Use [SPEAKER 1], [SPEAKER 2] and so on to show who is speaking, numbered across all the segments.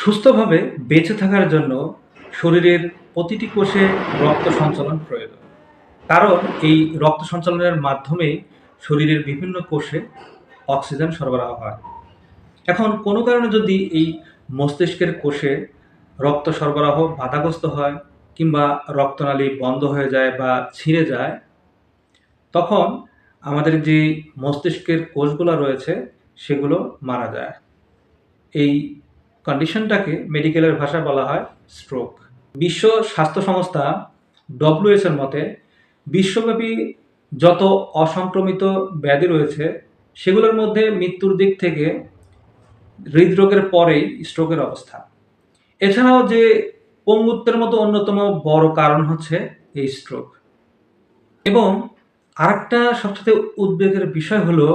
[SPEAKER 1] সুস্থভাবে বেঁচে থাকার জন্য শরীরের প্রতিটি কোষে রক্ত সঞ্চালন প্রয়োজন। কারণ এই রক্ত সঞ্চালনের মাধ্যমে শরীরের বিভিন্ন কোষে অক্সিজেন সরবরাহ হয়। এখন কোনো কারণে যদি এই মস্তিষ্কের কোষে রক্ত সরবরাহ বাধাগ্রস্ত হয় কিংবা রক্তনালী বন্ধ হয়ে যায় বা ছিঁড়ে যায়, তখন আমাদের যে মস্তিষ্কের কোষগুলো রয়েছে সেগুলো মারা যায়। এই কন্ডিশনটাকে মেডিকেলের ভাষায় বলা হয় স্ট্রোক বিশ্ব স্বাস্থ্য সংস্থা ডব্লিউএস এর মতে, বিশ্বব্যাপী যত অসংক্রমিত ব্যাধি রয়েছে, সেগুলোর মধ্যে মৃত্যুর দিক থেকে হৃদরোগের পরেই স্ট্রোকের অবস্থা। এছাড়াও যে পঙ্গুত্বের মতো অন্যতম বড় কারণ হচ্ছে এই স্ট্রোক এবং আরেকটা সবচেয়ে উদ্বেগের বিষয় হলো,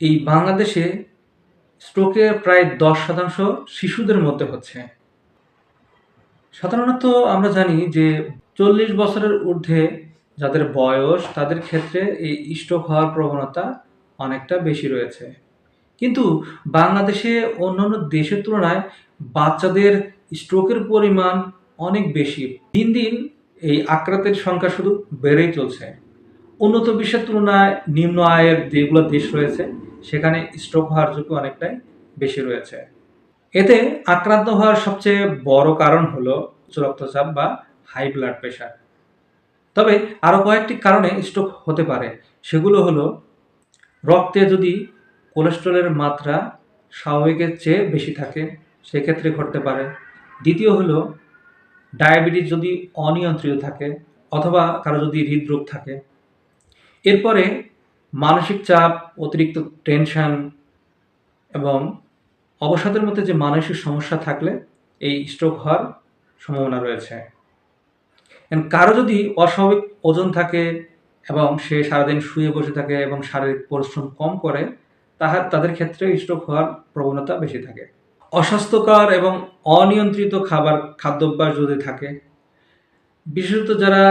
[SPEAKER 1] এই বাংলাদেশে স্ট্রোকে প্রায় দশ শতাংশ শিশুদের মধ্যে হচ্ছে। সাধারণত আমরা জানি যে চল্লিশ বছরের ঊর্ধ্বে যাদের বয়স, তাদের ক্ষেত্রে এই স্ট্রোক হওয়ার প্রবণতা অনেকটা বেশি রয়েছে। কিন্তু বাংলাদেশে অন্যান্য দেশের তুলনায় বাচ্চাদের স্ট্রোকের পরিমাণ অনেক বেশি। দিন দিন এই আক্রান্তের সংখ্যা শুধু বেড়েই চলছে। উন্নত বিশ্বের তুলনায় নিম্ন আয়ের যেগুলো দেশ রয়েছে সেখানে স্ট্রোক হওয়ার ঝুঁকি অনেকটাই বেশি রয়েছে। এতে আক্রান্ত হওয়ার সবচেয়ে বড় কারণ হলো উচ্চ রক্তচাপ বা হাই ব্লাড প্রেশার তবে আরও কয়েকটি কারণে স্ট্রোক হতে পারে। সেগুলো হলো, রক্তে যদি কোলেস্ট্রলের মাত্রা স্বাভাবিকের চেয়ে বেশি থাকে, সেক্ষেত্রে ঘটতে পারে। দ্বিতীয় হলো ডায়াবেটিস যদি অনিয়ন্ত্রিত থাকে অথবা কারও যদি হৃদরোগ থাকে। এরপরে মানসিক চাপ, অতিরিক্ত টেনশন এবং অবসাদের মধ্যে যে মানসিক সমস্যা থাকলে এই স্ট্রোক হওয়ার সম্ভাবনা রয়েছে। কারও যদি অস্বাভাবিক ওজন থাকে এবং সে সারাদিন শুয়ে বসে থাকে এবং শারীরিক পরিশ্রম কম করে তাহার তাদের ক্ষেত্রে স্ট্রোক হওয়ার প্রবণতা বেশি থাকে। অস্বাস্থ্যকর এবং অনিয়ন্ত্রিত খাবার, খাদ্যাভ্যাস যদি থাকে, বিশেষত যারা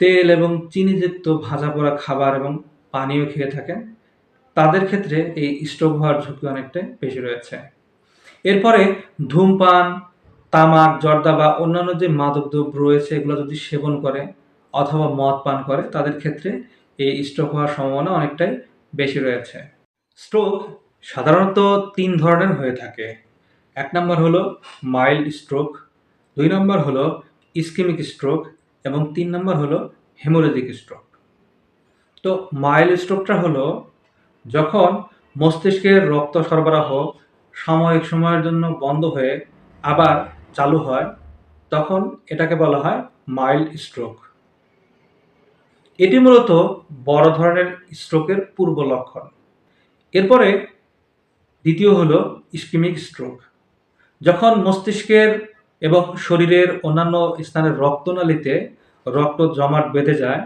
[SPEAKER 1] তেল এবং চিনিযুক্ত ভাজা পোড়া খাবার এবং পানীয় খেয়ে থাকেন। তাদের ক্ষেত্রে এই স্ট্রোক হওয়ার ঝুঁকি অনেকটা বেশি রয়েছে। এরপরে ধূমপান, তামাক, জর্দা বা অন্যান্য যে মাদকদ্রব্য রয়েছে, এগুলো যদি সেবন করে অথবা মদ পান করে, তাদের ক্ষেত্রে এই স্ট্রোক হওয়ার সম্ভাবনা অনেকটাই বেশি রয়েছে। স্ট্রোক সাধারণত তিন ধরনের হয়ে থাকে। এক নম্বর হলো মাইল্ড স্ট্রোক, দুই নম্বর হলো ইস্কেমিক স্ট্রোক এবং তিন নম্বর হলো হেমোরেজিক স্ট্রোক। তো মাইল স্ট্রোকটা হলো যখন মস্তিষ্কের রক্ত সরবরাহ সাময়িক সময়ের জন্য বন্ধ হয়ে আবার চালু হয়, তখন এটাকে বলা হয় মাইল্ড স্ট্রোক। এটি মূলত বড় ধরনের স্ট্রোকের পূর্ব লক্ষণ। এরপরে দ্বিতীয় হলো ইস্কিমিক স্ট্রোক। যখন মস্তিষ্কের এবং শরীরের অন্যান্য স্থানের রক্তনালীতে রক্ত জমাট বেঁধে যায়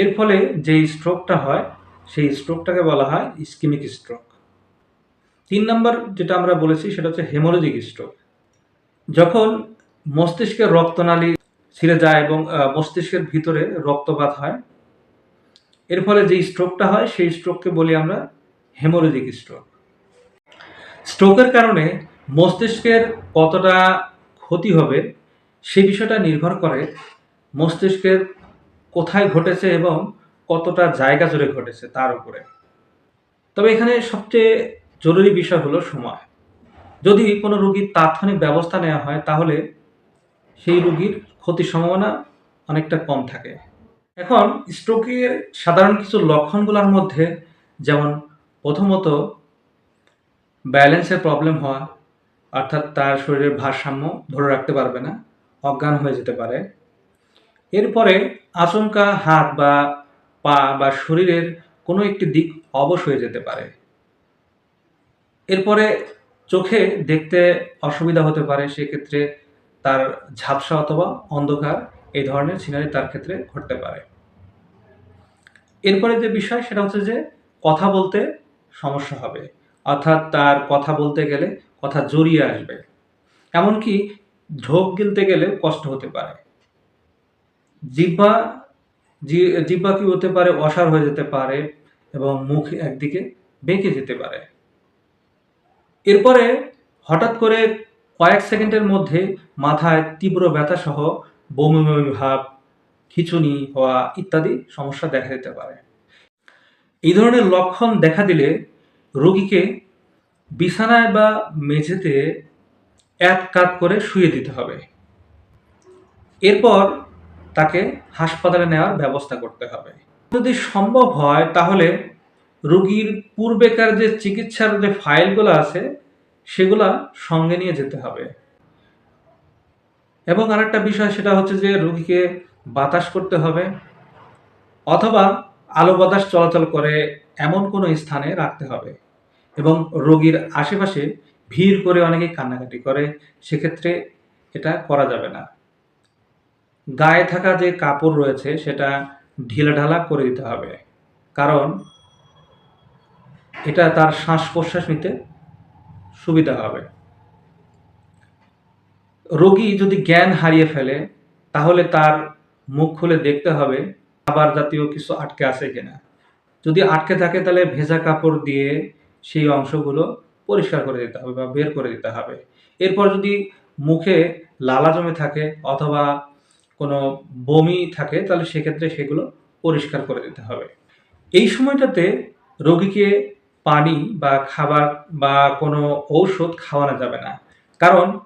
[SPEAKER 1] এর ফলে যেই স্ট্রোকটা হয়, সেই স্ট্রোকটাকে বলা হয় ইস্কিমিক স্ট্রোক তিন নম্বর যেটা আমরা বলেছি, সেটা হচ্ছে হেমোলজিক স্ট্রোক যখন মস্তিষ্কের রক্তনালী ছিঁড়ে যায় এবং মস্তিষ্কের ভিতরে রক্তপাত হয়, এর ফলে যে স্ট্রোকটা হয়, সেই স্ট্রোককে বলি আমরা হেমোলজিক স্ট্রোক স্ট্রোকের কারণে মস্তিষ্কের কতটা ক্ষতি হবে, সে বিষয়টা নির্ভর করে মস্তিষ্কের কোথায় ঘটেছে এবং কতটা জায়গা জুড়ে ঘটেছে তার উপরে। তবে এখানে সবচেয়ে জরুরি বিষয় হলো সময়। যদি কোনো রুগীর তাৎক্ষণিক ব্যবস্থা নেওয়া হয়, তাহলে সেই রুগীর ক্ষতির সম্ভাবনা অনেকটা কম থাকে। এখন স্ট্রোকের সাধারণ কিছু লক্ষণগুলোর মধ্যে যেমন প্রথমত ব্যালেন্সের প্রবলেম হওয়া অর্থাৎ তার শরীরের ভারসাম্য ধরে রাখতে পারবে না, অজ্ঞান হয়ে যেতে পারে। এরপরে আচমকা হাত বা পা বা শরীরের কোনো একটি দিক অবশ হয়ে যেতে পারে। এরপরে চোখে দেখতে অসুবিধা হতে পারে, সেক্ষেত্রে তার ঝাপসা অথবা অন্ধকার এই ধরনের সিনারি তার ক্ষেত্রে ঘটতে পারে। এরপরে যে বিষয় সেটা হচ্ছে যে কথা বলতে সমস্যা হবে, অর্থাৎ তার কথা বলতে গেলে কথা জড়িয়ে আসবে। এমনকি ঢোক গিলতে গেলে কষ্ট হতে পারে। জিহ্বা জিব্বা কি হতে পারে? অসার হয়ে যেতে পারে এবং মুখ একদিকে বেঁকে যেতে পারে। এরপরে হঠাৎ করে কয়েক সেকেন্ডের মধ্যে মাথায় তীব্র ব্যথাসহ বমি বমি ভাব, খিঁচুনি হওয়া ইত্যাদি সমস্যা দেখা দিতে পারে। এই ধরনের লক্ষণ দেখা দিলে রোগীকে বিছানায় বা মেঝেতে এক কাত করে শুয়ে দিতে হবে। এরপর তাকে হাসপাতালে নেওয়ার ব্যবস্থা করতে হবে। যদি সম্ভব হয়, তাহলে রোগীর পূর্বেকার যে চিকিৎসার যে ফাইলগুলো আছে, সেগুলা সঙ্গে নিয়ে যেতে হবে। এবং আরেকটা বিষয়, সেটা হচ্ছে যে রোগীকে বাতাস করতে হবে অথবা আলো বাতাস চলাচল করে এমন কোনো স্থানে রাখতে হবে এবং রোগীর আশেপাশে ভিড় করে অনেকে কান্নাকাটি করে, সেক্ষেত্রে এটা করা যাবে না। গায়ে থাকা যে কাপড় রয়েছে, সেটা ঢিলাঢালা করে দিতে হবে। কারণ এটা তার শ্বাস প্রশ্বাস নিতে সুবিধা হবে। রোগী যদি জ্ঞান হারিয়ে ফেলে, তাহলে তার মুখ খুলে দেখতে হবে, খাবার জাতীয় কিছু আটকে আছে কিনা। যদি আটকে থাকে, তাহলে ভেজা কাপড় দিয়ে সেই অংশগুলো পরিষ্কার করে দিতে হবে বা বের করে দিতে হবে। এরপর যদি মুখে লালা জমে থাকে, অথবা কোনো বমি থাকে, তাহলে সেক্ষেত্রে সেগুলো পরিষ্কার করে দিতে হবে। এই সময়টাতে রোগীকে পানি বা খাবার বা কোনো ঔষধ খাওয়ানো যাবে না। কারণ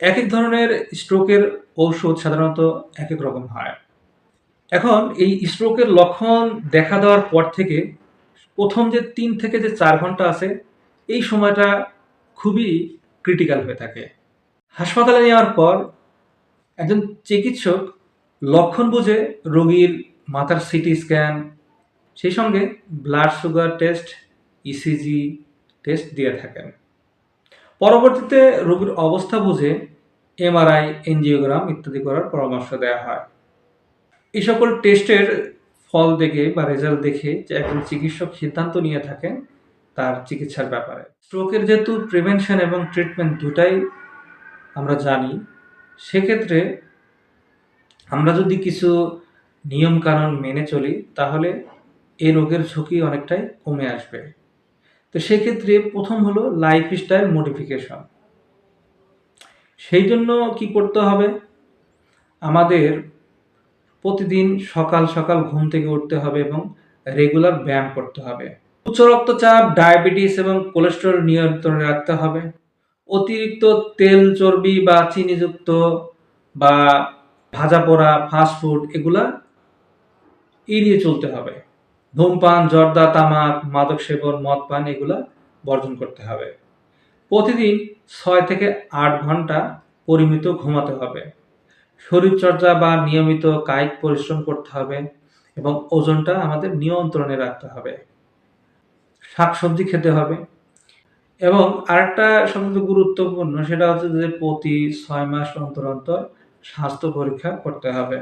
[SPEAKER 1] এক এক ধরনের স্ট্রোকের ঔষধ সাধারণত এক এক রকম হয়। এখন এই স্ট্রোকের লক্ষণ দেখা দেওয়ার পর থেকে প্রথম যে তিন থেকে যে চার ঘণ্টা আছে, এই সময়টা খুবই ক্রিটিক্যাল হয়ে থাকে। হাসপাতালে নেওয়ার পর একজন চিকিৎসক লক্ষণ বুঝে রোগীর মাথার সিটি স্ক্যান, সেই সঙ্গে blood sugar test ECG test দিয়ে থাকেন। পরবর্তীতে রোগীর অবস্থা বুঝে এমআরআই এনজিওগ্রাম ইত্যাদি করার পরামর্শ দেওয়া হয়। এই সকল টেস্টের ফল দেখে বা রেজাল্ট দেখে যে একজন চিকিৎসক সিদ্ধান্ত নিয়ে থাকেন তার চিকিৎসার ব্যাপারে। স্ট্রোকের যেহেতু প্রিভেনশন এবং ট্রিটমেন্ট দুটাই আমরা জানি সেক্ষেত্রে আমরা যদি কিছু নিয়মকানুন মেনে চলি, তাহলে এই রোগের ঝুঁকি অনেকটাই কমে আসবে। তো সেক্ষেত্রে প্রথম হলো লাইফস্টাইল মডিফিকেশন সেই জন্য কি করতে হবে? আমাদের প্রতিদিন সকাল সকাল ঘুম থেকে উঠতে হবে এবং রেগুলার ব্যায়াম করতে হবে। উচ্চ রক্তচাপ ডায়াবেটিস এবং কোলেস্টেরল নিয়ন্ত্রণে রাখতে হবে। অতিরিক্ত তেল চর্বি বা চিনিযুক্ত বা ভাজা পোড়া ফাস্টফুড এগুলা এড়িয়ে চলতে হবে। ধূমপান, জর্দা, তামাক, মাদক সেবন, মদ, পান এগুলা বর্জন করতে হবে। প্রতিদিন ছয় থেকে আট ঘণ্টা পরিমিত ঘুমাতে হবে। শরীরচর্চা বা নিয়মিত কায়িক পরিশ্রম করতে হবে এবং ওজনটা আমাদের নিয়ন্ত্রণে রাখতে হবে। শাকসবজি খেতে হবে। এবং আরেকটা সবচেয়ে গুরুত্বপূর্ণ, সেটা হচ্ছে যে প্রতি ছয় মাস অন্তর অন্তর স্বাস্থ্য পরীক্ষা করতে হবে।